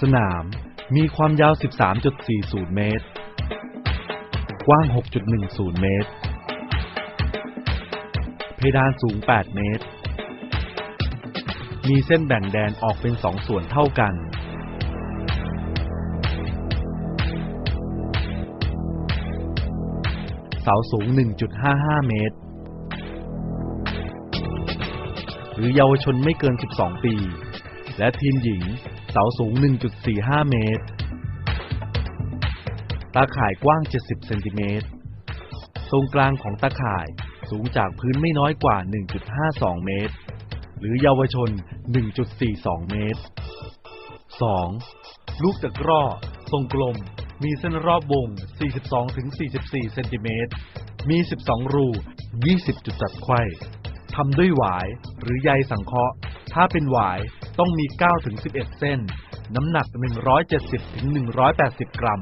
สนามมีความยาว 13.40 เมตร กว้าง 6.10 เมตร เพดานสูง 8 เมตร มีเส้นแบ่งแดนออกเป็นสองส่วนเท่ากัน เสาสูง 1.55 เมตร หรือเยาวชนไม่เกิน 12 ปี และทีมหญิง เสาสูง 1.45 เมตร ตาข่ายกว้าง 70 เซนติเมตร ตรงกลางของตาข่ายสูงจากพื้นไม่น้อยกว่า 1.52 เมตร หรือเยาวชน 1.42 เมตร 2. ลูกตะกร้อ ทรงกลม มีเส้นรอบวง 42-44 เซนติเมตร มี 12 รู 20 จุดจัดไขว้ทำด้วยหวายหรือใยสังเคราะห์ ถ้าเป็นหวายต้องมี 9-11 เส้น น้ำหนัก 170-180 กรัม